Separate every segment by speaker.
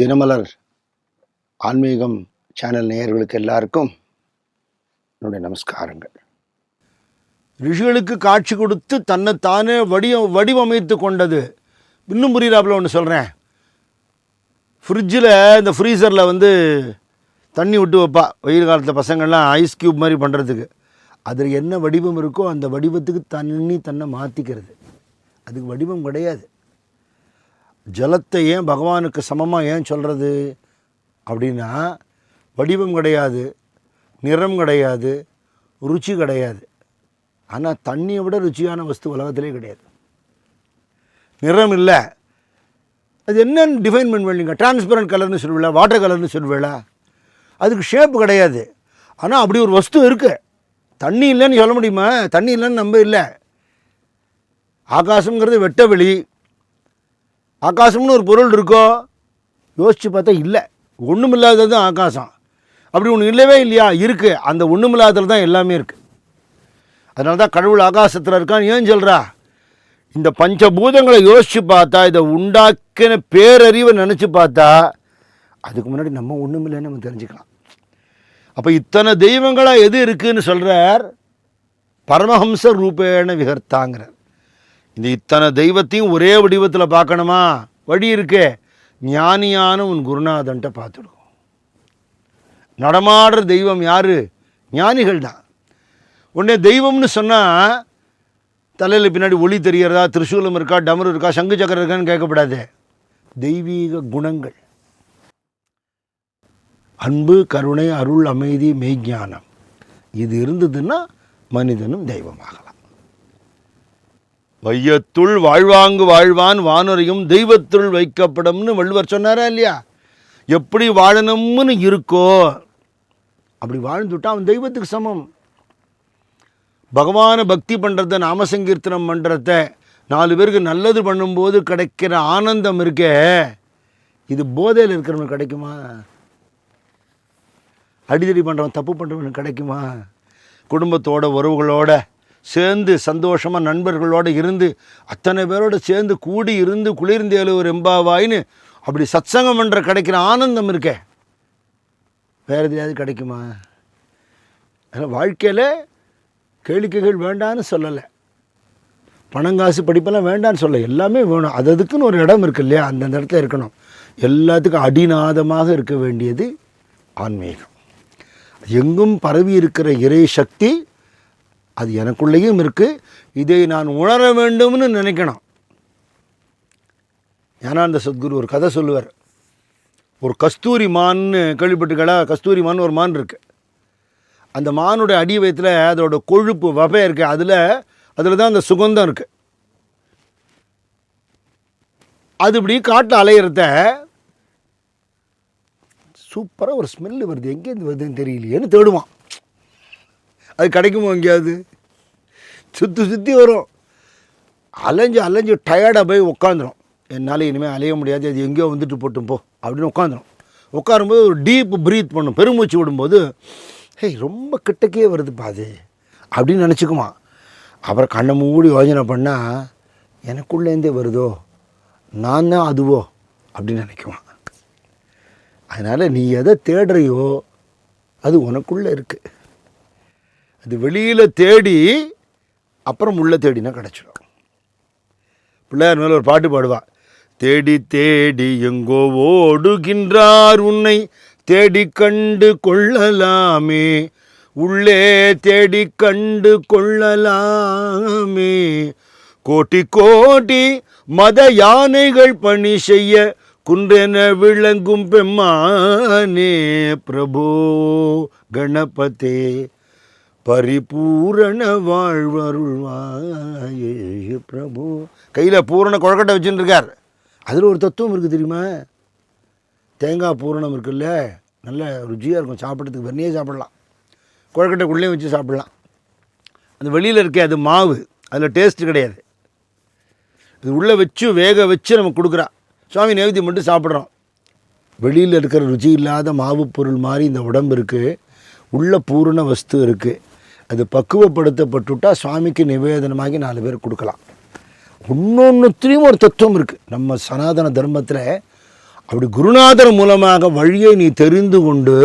Speaker 1: தினமலர் ஆன்மீகம் சேனல் நேயர்களுக்கு எல்லாருக்கும் என்னுடைய நமஸ்காரங்கள். ரிஷிகளுக்கு காட்சி கொடுத்து தன்னை தானே வடிவ வடிவமைத்து கொண்டது. இன்னும் புரியுறாப்புல ஒன்று சொல்கிறேன் ஃப்ரிட்ஜில் இந்த ஃப்ரீசரில் வந்து தண்ணி விட்டு வைப்பா. வெயில் காலத்தில் பசங்கள்லாம் ஐஸ் க்யூப் மாதிரி பண்ணுறதுக்கு அதில் என்ன வடிவம் இருக்கோ அந்த வடிவத்துக்கு தண்ணி தன்னை மாற்றிக்கிறது அதுக்கு வடிவம் கிடையாது. ஜலத்தை ஏன் பகவானுக்கு சமமாக ஏன் சொல்கிறது அப்படின்னா வடிவம் கிடையாது நிறம் கிடையாது ருச்சி கிடையாது. ஆனால் தண்ணியை விட ருச்சியான வஸ்து உலகத்திலே கிடையாது. நிறம் இல்லை. அது என்னன்னு டிஃபைன் பண்ணுவீங்க? டிரான்ஸ்பரண்ட் கலர்னு சொல்லுவீங்களா? வாட்டர் கலர்னு சொல்லுவீங்களா? அதுக்கு ஷேப் கிடையாது. ஆனால் அப்படி ஒரு வஸ்து இருக்குது தண்ணி இல்லைன்னு சொல்ல முடியுமா? தண்ணி இல்லைன்னு நம்ப இல்லை. ஆகாசங்கிறது வெட்ட வெளி ஆகாசம்னு ஒரு பொருள் இருக்கோ? யோசித்து பார்த்தா இல்லை. ஒன்றுமில்லாதது தான் ஆகாசம். அப்படி ஒன்று இல்லவே இல்லையா? இருக்குது அந்த ஒன்றுமில்லாததுல தான் எல்லாமே இருக்குது அதனால தான் கடவுள் ஆகாசத்தில் இருக்கான்னு ஏன் சொல்கிறா இந்த பஞ்சபூதங்களை யோசித்து பார்த்தா இதை உண்டாக்கின பேரறிவை நினச்சி பார்த்தா அதுக்கு முன்னாடி நம்ம ஒன்றுமில்லைன்னு நம்ம தெரிஞ்சுக்கலாம். அப்போ இத்தனை தெய்வங்களாக எது இருக்குதுன்னு சொல்கிறார் பரமஹம்ச ரூபேண விகர்த்தாங்கிறார். இந்த இத்தனை தெய்வத்தையும் ஒரே வடிவத்தில் பார்க்கணுமா? வழி இருக்கே. ஞானியான உன் குருநாதன்ட்ட பார்த்துடும் நடமாடுற தெய்வம் யார்? ஞானிகள் தான் உடனே தெய்வம்னு சொன்னால் தலையில் பின்னாடி ஒளி தெரியறதா திருசூலம் இருக்கா? டமரு இருக்கா? சங்கு சக்கரம் இருக்கான்னு கேட்கப்படாது. தெய்வீக குணங்கள். அன்பு கருணை அருள் அமைதி மெய்ஞானம். இது இருந்ததுன்னா மனிதனும் தெய்வமாகலாம். வையத்துள் வாழ்வாங்கு வாழ்வான் வானுரையும் தெய்வத்துள் வைக்கப்படும்னு வள்ளுவர் சொன்னாரா இல்லையா? எப்படி வாழணும்னு இருக்கோ அப்படி வாழ்ந்துட்டா அவன் தெய்வத்துக்கு சமம். பகவானை பக்தி பண்ணுறத நாமசங்கீர்த்தனம் பண்ணுறத நாலு பேருக்கு நல்லது பண்ணும்போது கிடைக்கிற ஆனந்தம் இருக்கே இது போதையில் இருக்கிறவனுக்கு கிடைக்குமா? அடிதடி பண்ணுறவன் தப்பு பண்ணுறவனுக்கு கிடைக்குமா? குடும்பத்தோட உறவுகளோட சேர்ந்து சந்தோஷமாக நண்பர்களோடு இருந்து அத்தனை பேரோடு சேர்ந்து கூடி இருந்து குளிர்ந்தேலூர் எம்பாவாயின்னு அப்படி சத்சங்கம் பண்ணுற கிடைக்கிற ஆனந்தம் இருக்கே. வேறு எதையாவது கிடைக்குமா? வாழ்க்கையில் கேளிக்கைகள் வேண்டான்னு சொல்லலை. பணங்காசு படிப்பெல்லாம் வேண்டான்னு சொல்ல எல்லாமே வேணும். அது அதுக்குன்னு ஒரு இடம் இருக்கு இல்லையா? அந்தந்த இடத்துல இருக்கணும். எல்லாத்துக்கும் அடிநாதமாக இருக்க வேண்டியது ஆன்மீகம். எங்கும் பரவி இருக்கிற இறை சக்தி அது எனக்குள்ளேயும் இருக்குது இதை நான் உணர வேண்டும்னு நினைக்கணும். ஏன்னா அந்த சத்குரு ஒரு கதை சொல்லுவார். ஒரு கஸ்தூரி மான்னு கேள்விப்பட்டுக்கடா கஸ்தூரி மான் ஒரு மான் இருக்குது அந்த மானுடைய அடி வயத்தில் அதோட கொழுப்பு வகை இருக்குது அதில் அதில் தான் அந்த சுகந்தம் இருக்குது அது இப்படி காட்டில் அலையிறத சூப்பராக ஒரு ஸ்மெல்லு வருது. எங்கேருந்து வருதுன்னு தெரியலையேன்னு தேடுவான். அது கிடைக்குமோ எங்கேயாவது? சுற்றி சுற்றி வரும். அலைஞ்சு அலைஞ்சு டயர்டாக போய் உட்காந்துரும் என்னால் இனிமேல் அலைய முடியாது. அது எங்கேயோ வந்துட்டு போட்டும் போ. அப்படின்னு உட்காந்துரும் உட்காரும்போது ஒரு டீப் ப்ரீத் பண்ணும். பெருமூச்சு விடும்போது ஹேய் ரொம்ப கிட்டக்கே வருதுப்பா பாது அப்படின்னு நினச்சிக்குமா. அப்புறம் கண்ணை மூடி யோஜனை பண்ணால் எனக்குள்ளேருந்தே வருதோ? நான் தான் அதுவோ? அப்படின்னு நினைக்குவான். அதனால் நீ எதை தேடுறியோ அது உனக்குள்ளே இருக்குது அது வெளியில் தேடி அப்புறம் உள்ளே தேடினா கிடச்சிடும். பிள்ளையார் மேலே ஒரு பாட்டு பாடுவாள் தேடி தேடி எங்கோ ஓடுகின்றார் உன்னை தேடி கண்டு கொள்ளலாமே உள்ளே தேடி கண்டு கொள்ளலாமே. கோட்டி கோட்டி மத யானைகள் பணி செய்ய குன்றென விளங்கும் பெம்மானே பிரபு கணபதே. பரிபூரண வாழ்வருள்வாயே பிரபு. கையில் பூரண குழக்கட்டை வச்சுன்னு இருக்கார். அதில் ஒரு தத்துவம் இருக்குது தெரியுமா? தேங்காய் பூரணம் இருக்குல்ல நல்ல ருச்சியாக இருக்கும். சாப்பிட்றதுக்கு வெண்ணையே சாப்பிடலாம். குழக்கட்டைக்குள்ளேயும் வச்சு சாப்பிடலாம். அந்த வெளியில் இருக்கே அது மாவு. அதில் டேஸ்ட்டு கிடையாது. இது உள்ளே வச்சு வேக வச்சு நம்ம கொடுக்குறா. சுவாமி நைவேத்தியம் மட்டும் சாப்பிட்றோம். வெளியில் இருக்கிற ருச்சி இல்லாத மாவு பொருள் மாதிரி இந்த உடம்பு இருக்குது உள்ள பூரண வஸ்து இருக்குது அது பக்குவப்படுத்தப்பட்டுட்டா சுவாமிக்கு நிவேதனமாகி நாலு பேர் கொடுக்கலாம். இன்னொன்றுத்துலேயும் ஒரு தத்துவம் இருக்குது நம்ம சனாதன தர்மத்தில் அப்படி குருநாதர் மூலமாக வழியை நீ தெரிந்து கொண்டு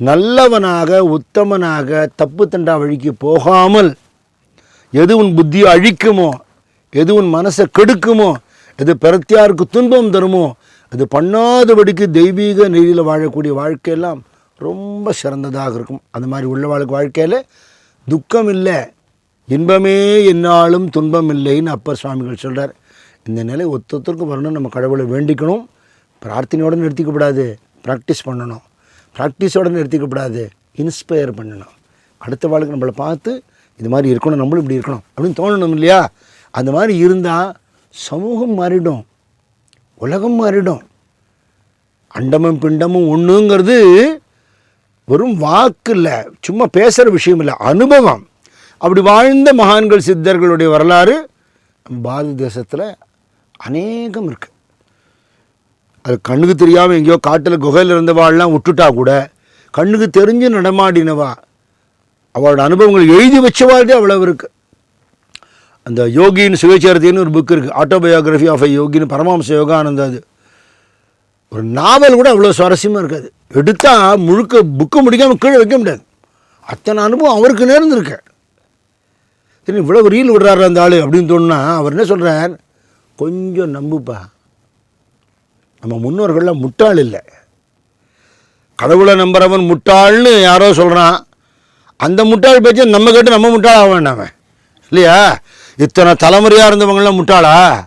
Speaker 1: நல்லவனாக உத்தமனாக தப்பு தண்டா வழிக்கு போகாமல் எது உன் புத்தியை அழிக்குமோ எது உன் மனசை கெடுக்குமோ எது பிரத்தியாருக்கு துன்பம் தருமோ அது பண்ணாதபடிக்கு தெய்வீக நெறியில் வாழக்கூடிய வாழ்க்கையெல்லாம் ரொம்ப சிறந்ததாக இருக்கும். அந்த மாதிரி உள்ள வாழ்க்கை வாழ்க்கையில் துக்கம் இல்லை இன்பமே என்னாலும் துன்பம் இல்லைன்னு அப்பர் சுவாமிகள் சொல்கிறார் இந்த நிலை ஒத்தொத்தருக்கும் வரணும் நம்ம கடவுளை வேண்டிக்கணும். பிரார்த்தனையோடு நிறுத்திக்கப்படாது ப்ராக்டிஸ் பண்ணணும். ப்ராக்டிஸோடு நிறுத்திக்கப்படாது இன்ஸ்பயர் பண்ணணும். அடுத்த வாழ்க்கை நம்மளை பார்த்து இது மாதிரி இருக்கணும் நம்மளும் இப்படி இருக்கணும் அப்படின்னு தோணணும் இல்லையா? அந்த மாதிரி இருந்தால் சமூகம் மாறிடும். உலகம் மாறிடும். அண்டமும் பிண்டமும் ஒன்றுங்கிறது வெறும் வாக்கு இல்லை சும்மா பேசுகிற விஷயம் இல்லை அனுபவம். அப்படி வாழ்ந்த மகான்கள் சித்தர்களுடைய வரலாறு பாரத தேசத்தில் அநேகம் இருக்குது அது கண்ணுக்கு தெரியாமல் எங்கேயோ காட்டில் குகையில் இருந்தவாள்லாம் விட்டுட்டா கூட கண்ணுக்கு தெரிஞ்சு நடமாடினவா அவளோட அனுபவங்கள் எழுதி வச்சவாழ்தே அவ்வளவு இருக்குது அந்த யோகின்னு சுயச்சரித்தின்னு ஒரு புக் இருக்குது ஆட்டோபயோகிராஃபி ஆஃப் எ யோகின்னு பரமாம்ச யோகானந்தா அது. ஒரு நாவல் கூட அவ்வளோ சுவாரஸ்யமாக இருக்காது. எடுத்தால் முழுக்க புக்கு முடிக்காமல் கீழே வைக்க முடியாது. அத்தனை அனுபவம் அவருக்கு நேர்ந்துருக்கு. சரி இவ்வளோ ரீல் விடுறாரு அந்த ஆள் அப்படின்னு சொன்னால் அவர் என்ன சொல்கிறார் கொஞ்சம் நம்புப்பா. நம்ம முன்னோர்கள்லாம் முட்டாள் இல்லை. கடவுளை நம்புறவன் முட்டாள்னு யாரோ சொல்கிறான் அந்த முட்டாள் பேச்சை நம்ம கேட்டு நம்ம முட்டாள் ஆக வேண்டாம். அவன். இல்லையா? இத்தனை தலைமுறையாக இருந்தவங்களாம் முட்டாளா?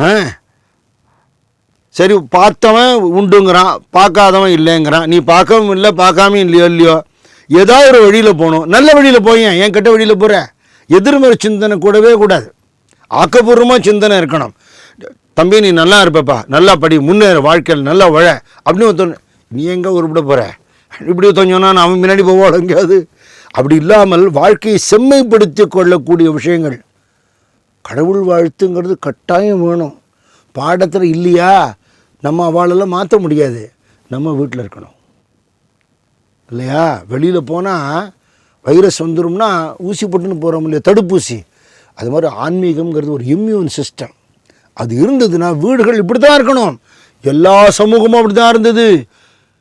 Speaker 1: ஆ? சரி பார்த்தவன் உண்டுங்கிறான் பார்க்காதவன் இல்லைங்கிறான். நீ பார்க்கவும் இல்லை பார்க்காம இல்லையோ இல்லையோ. ஏதாவது ஒரு வழியில் போகணும். நல்ல வழியில் போயேன் ஏன்? கெட்ட வழியில் போகிற எதிர்மறை சிந்தனை கூடவே கூடாது. ஆக்கப்பூர்வமாக சிந்தனை இருக்கணும். தம்பி நீ நல்லா இருப்பப்பா. நல்லா படி முன்னேற வாழ்க்கையில் நல்லா வழ அப்படின்னு ஒருத்தன் நீ எங்கே உருப்பிட போகிற இப்படி ஒருத்தன் நான் அவன் முன்னாடி போவாள் எங்கேயாவது? அப்படி இல்லாமல் வாழ்க்கையை செம்மைப்படுத்தி கொள்ளக்கூடிய விஷயங்கள். கடவுள் வாழ்த்துங்கிறது கட்டாயம் வேணும். பாடத்தில் இல்லையா? நம்ம அவளெல்லாம் மாற்ற முடியாது. நம்ம வீட்டில் இருக்கணும். இல்லையா? வெளியில் போனால் வைரஸ் வந்துடும்னா ஊசி போட்டுன்னு போகிறோம் இல்லையா? தடுப்பூசி. அது மாதிரி ஆன்மீகம்ங்கிறது ஒரு இம்யூன் சிஸ்டம் அது இருந்ததுன்னா வீடுகள் இப்படி தான் இருக்கணும். எல்லா சமூகமும் அப்படி தான் இருந்தது.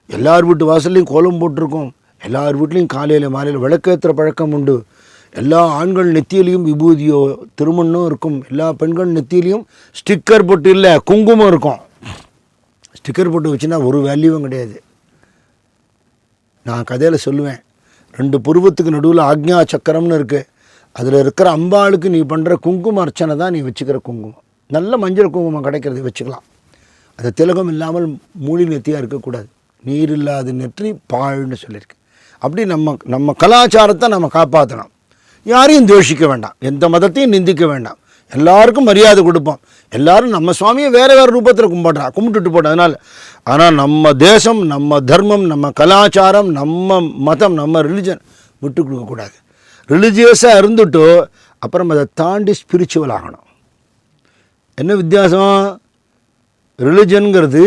Speaker 1: எல்லார் வீட்டு வாசல்லையும் கோலம் போட்டிருக்கோம். எல்லார் வீட்லேயும் காலையில் மாலையில் விளக்கேற்றுற பழக்கம் உண்டு. எல்லா ஆண்கள் நெத்தியிலையும் விபூதியோ திருமணம் இருக்கும். எல்லா பெண்கள் நெத்தியிலையும் ஸ்டிக்கர் போட்டு இல்லை குங்குமம் இருக்கும். ஸ்டிக்கர் போட்டு வச்சுன்னா ஒரு வேல்யூவும் கிடையாது. நான் கதையில் சொல்லுவேன். ரெண்டு புருவத்துக்கு நடுவில் ஆக்ஞா சக்கரம்னு இருக்குது அதில் இருக்கிற அம்பாளுக்கு நீ பண்ணுற குங்கும அர்ச்சனை தான் நீ வச்சுக்கிற குங்குமம். நல்ல மஞ்சள் குங்குமம் கிடைக்கிறது வச்சுக்கலாம். அது திலகம் இல்லாமல் மூலி நெத்தியாக இருக்கக்கூடாது. நீர் இல்லாத நெற்றி பாழ்னு சொல்லியிருக்கு அப்படி நம்ம நம்ம கலாச்சாரத்தை நம்ம காப்பாற்றணும் யாரையும் தோஷிக்க வேண்டாம். எந்த மதத்தையும் நிந்திக்க வேண்டாம். எல்லாருக்கும் மரியாதை கொடுப்போம். எல்லாரும் நம்ம சுவாமியை வேறு வேறு ரூபத்தில் கும்பிட்றா கும்பிட்டுட்டு போட்டோம் அதனால் ஆனால் நம்ம தேசம் நம்ம தர்மம் நம்ம கலாச்சாரம் நம்ம மதம் நம்ம ரிலிஜன் விட்டு கொடுக்கக்கூடாது ரிலிஜியஸாக இருந்துட்டு அப்புறம் அதை தாண்டி ஸ்பிரிச்சுவல் ஆகணும். என்ன வித்தியாசம்? ரிலிஜனுங்கிறது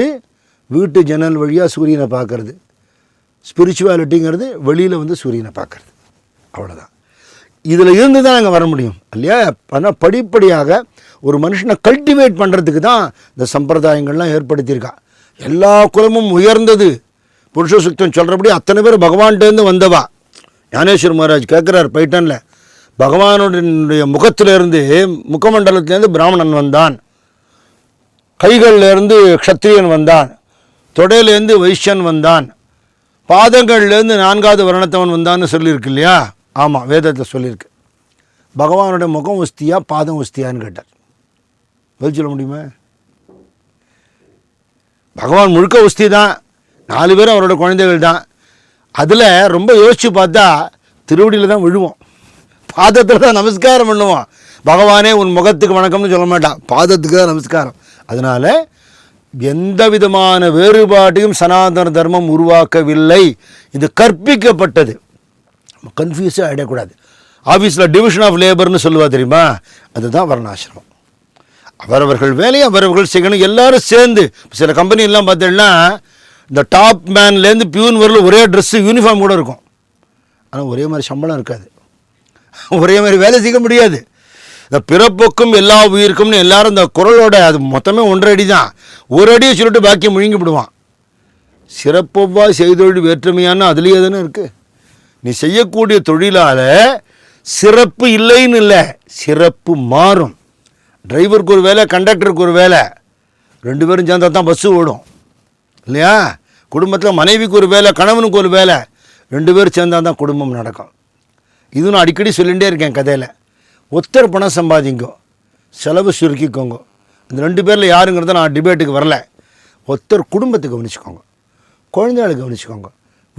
Speaker 1: வீட்டு ஜன்னல் வழியாக சூரியனை பார்க்கறது. ஸ்பிரிச்சுவாலிட்டிங்கிறது வெளியில் வந்து சூரியனை பார்க்கறது. அவ்வளோதான் இதில் இருந்து தான் நாங்கள் வர முடியும். இல்லையா? ஆனால் படிப்படியாக ஒரு மனுஷனை கல்டிவேட் பண்ணுறதுக்கு தான் இந்த சம்பிரதாயங்கள்லாம் ஏற்படுத்தியிருக்கா. எல்லா குலமும் உயர்ந்தது. புருஷ சுத்தம் சொல்கிறபடி அத்தனை பேர் பகவான்கிட்டேருந்து வந்தவா. ஞானேஸ்வர் மகாராஜ் கேட்குறார் பைட்டனில். பகவானுடைய முகத்திலிருந்து முகமண்டலத்திலேருந்து பிராமணன் வந்தான். கைகள்லேருந்து க்ஷத்திரியன் வந்தான். தொடையிலேருந்து வைஷ்யன் வந்தான். பாதங்கள்லேருந்து நான்காவது வருணத்தவன் வந்தான்னு சொல்லியிருக்கு இல்லையா? ஆமாம் வேதத்தில் சொல்லியிருக்கு. பகவானுடைய முகம் உஸ்தியா பாதம் உஸ்தியான்னு கேட்டார். பதில் சொல்ல முடியுமா? பகவான் முழுக்க உஸ்தி தான். நாலு பேரும் அவரோட குழந்தைகள் தான். அதில் ரொம்ப யோசித்து பார்த்தா திருவடியில் தான் விழுவோம். பாதத்தில் தான் நமஸ்காரம் பண்ணுவோம். பகவானே உன் முகத்துக்கு வணக்கம்னு சொல்ல மாட்டான். பாதத்துக்கு தான் நமஸ்காரம். அதனால் எந்த விதமான வேறுபாட்டையும் சனாதன தர்மம் உருவாக்கவில்லை. இது கற்பிக்கப்பட்டது. கன்ஃபியூஸாக ஆகிடக்கூடாது ஆஃபீஸில் டிவிஷன் ஆஃப் லேபர்னு சொல்லுவா தெரியுமா? அதுதான் வர்ணாசிரமம். அவரவர்கள் வேலையை அவரவர்கள் செய்யணும் எல்லாரும் சேர்ந்து. சில கம்பெனிலாம் பார்த்தீங்கன்னா இந்த டாப் மேன்லேருந்து பியூன் வரல ஒரே ட்ரெஸ்ஸு யூனிஃபார்ம் கூட இருக்கும். ஆனால் ஒரே மாதிரி சம்பளம் இருக்காது. ஒரே மாதிரி வேலை செய்ய முடியாது. இந்த பிறப்புக்கும் எல்லா உயிருக்கும்னு எல்லாரும் இந்த குரலோட அது மொத்தமே ஒன்றரை அடி தான். ஒரு அடியை சொல்லிட்டு பாக்கியம் முழுங்கி விடுவான். சிறப்பவ்வா செய்தொழில் வேற்றுமையான அதுலேயே தானே இருக்குது நீ செய்யக்கூடிய தொழிலால் சிறப்பு இல்லைன்னு இல்லை சிறப்பு மாறும். டிரைவருக்கு ஒரு வேலை கண்டக்டருக்கு ஒரு வேலை. ரெண்டு பேரும் சேர்ந்தால் தான் பஸ்ஸு ஓடும். இல்லையா? குடும்பத்தில் மனைவிக்கு ஒரு வேலை கணவனுக்கு ஒரு வேலை. ரெண்டு பேரும் சேர்ந்தா தான் குடும்பம் நடக்கும். இது நான் அடிக்கடி சொல்லிகிட்டே இருக்கேன் கதையில். ஒத்தர் பணம் சம்பாதிங்கோ செலவு சுருக்கிக்கோங்க. இந்த ரெண்டு பேரில் யாருங்கிறத நான் டிபேட்டுக்கு வரல. ஒத்தர் குடும்பத்தை கவனிச்சுக்கோங்க. குழந்தைகளை கவனிச்சுக்கோங்க.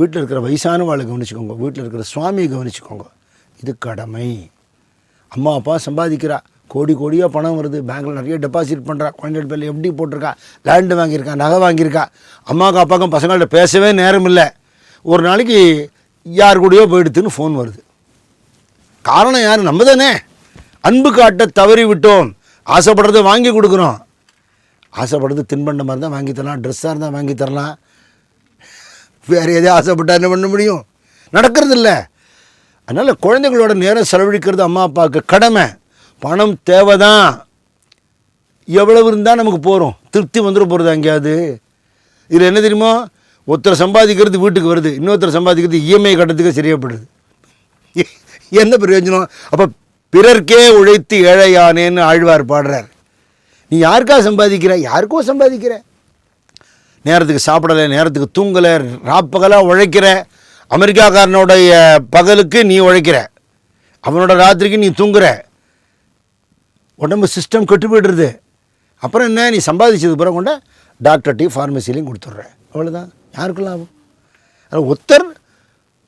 Speaker 1: வீட்டில் இருக்கிற வயசானவாளை கவனிச்சுக்கோங்க. வீட்டில் இருக்கிற சுவாமியை கவனிச்சுக்கோங்க. இது கடமை. அம்மா அப்பா சம்பாதிக்கிறா. கோடி கோடியாக பணம் வருது. பேங்க்கில் நிறைய டெபாசிட் பண்ணுறா குழந்தைகள் பேரில் எப்படி போட்டிருக்கா. லேண்டு வாங்கியிருக்கா. நகை வாங்கியிருக்கா. அம்மாவுக்கும் அப்பாவுக்கும் பசங்கள்ட்ட பேசவே நேரம் இல்லை ஒரு நாளைக்கு யார் கூடயோ போயிடுத்துன்னு ஃபோன் வருது. காரணம் யார்? நம்ம தானே அன்பு காட்ட தவறி விட்டோம் ஆசைப்படுறதை வாங்கி கொடுக்குறோம். ஆசைப்படுறது தின்பண்டம் இருந்தால் வாங்கி தரலாம். ட்ரெஸ்ஸாக இருந்தால் வாங்கி தரலாம். வேறு எதையும் ஆசைப்பட்டா என்ன பண்ண முடியும்? நடக்கிறது இல்லை அதனால் குழந்தைகளோட நேரம் செலவழிக்கிறது அம்மா அப்பாவுக்கு கடமை. பணம் தேவை தான் எவ்வளவு இருந்தால் நமக்கு போகிறோம் திருப்தி வந்துட போகிறது எங்கேயாவது? இதில் என்ன தெரியுமா? ஒருத்தர் சம்பாதிக்கிறது வீட்டுக்கு வருது. இன்னொருத்தர் சம்பாதிக்கிறது இஎம்ஐ கட்டத்துக்கு சரியாப்படுது எ- என்ன பிரயோஜனம்? அப்போ பிறர்க்கே உழைத்து ஏழையானேன்னு ஆழ்வார் பாடுறார். நீ யாருக்கா சம்பாதிக்கிற? யாருக்கோ சம்பாதிக்கிற? நேரத்துக்கு சாப்பிடலை நேரத்துக்கு தூங்கலை ராப்பகலாக உழைக்கிற அமெரிக்காக்காரனுடைய பகலுக்கு நீ உழைக்கிற. அவனோட ராத்திரிக்கு நீ தூங்குற. உடம்பு சிஸ்டம் கெட்டு போய்டுறது. அப்புறம் என்ன நீ சம்பாதிச்சது பிறகு கொண்ட டாக்டர் டி ஃபார்மசிலையும் கொடுத்துட்ற. அவ்வளோதான் யாருக்கும் லாபம்? ஒத்தர்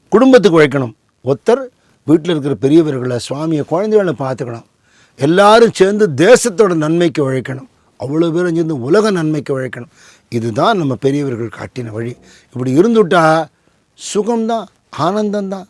Speaker 1: குடும்பத்துக்கு உழைக்கணும். ஒத்தர் வீட்டில் இருக்கிற பெரியவர்களை சுவாமியை குழந்தைகளை பார்த்துக்கணும். எல்லாரும் சேர்ந்து தேசத்தோட நன்மைக்கு உழைக்கணும். அவ்வளோ பேரும் சேர்ந்து உலக நன்மைக்கு உழைக்கணும். இதுதான் நம்ம பெரியவர்கள் காட்டின வழி. இப்படி இருந்துட்டா சுகம்தான் ஆனந்தந்தான்